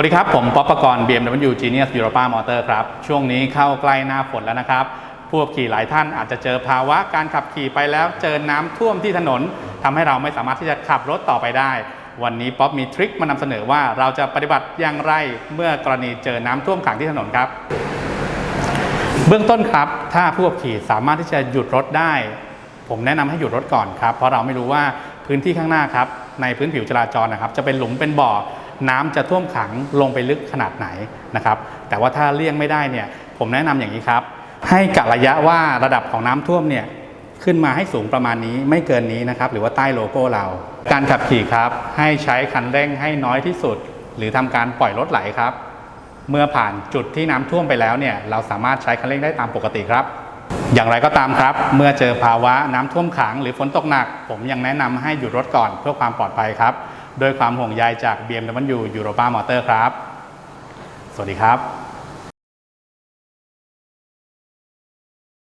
วัสดีครับ ผมป๊อปปกรณ์ BMW Genius Europa Motor ครับ ช่วงนี้เข้าใกล้หน้าฝนแล้วนะครับ ผู้ขับขี่หลายท่านอาจจะเจอภาวะการขับขี่ไปแล้วเจอน้ำท่วมที่ถนนทำให้เราไม่สามารถที่จะขับรถต่อไปได้ วันนี้ป๊อปมีทริคมานำเสนอว่าเราจะปฏิบัติอย่างไรเมื่อกรณีเจอน้ำท่วมขังที่ถนนครับ เบื้องต้นครับ ถ้าผู้ขับขี่สามารถที่จะหยุดรถได้ ผมแนะนำให้หยุดรถก่อนครับ เพราะเราไม่รู้ว่าพื้นที่ข้างหน้าครับในพื้นผิวจราจรนะครับ จะเป็นหลุมเป็นบ่อ น้ำจะท่วมขังลงไปลึกขนาดไหนนะครับ แต่ว่าถ้าเลี่ยงไม่ได้เนี่ยผมแนะนำอย่างนี้ครับ ให้กะระยะว่าระดับของน้ำท่วมเนี่ยขึ้นมาให้สูงประมาณนี้ไม่เกินนี้นะครับ หรือว่าใต้โลโก้เรา การขับขี่ครับ ให้ใช้คันเร่งให้น้อยที่สุด หรือทำการปล่อยรถไหลครับ เมื่อผ่านจุดที่น้ำท่วมไปแล้วเนี่ยเราสามารถใช้คันเร่งได้ตามปกติครับ อย่างไรก็ตามครับ เมื่อเจอภาวะน้ำท่วมขัง หรือฝนตกหนัก ผมยังแนะนำให้หยุดรถก่อนเพื่อความปลอดภัยครับ ด้วยความห่วงใยจาก BMW Europa Motor ครับ สวัสดีครับ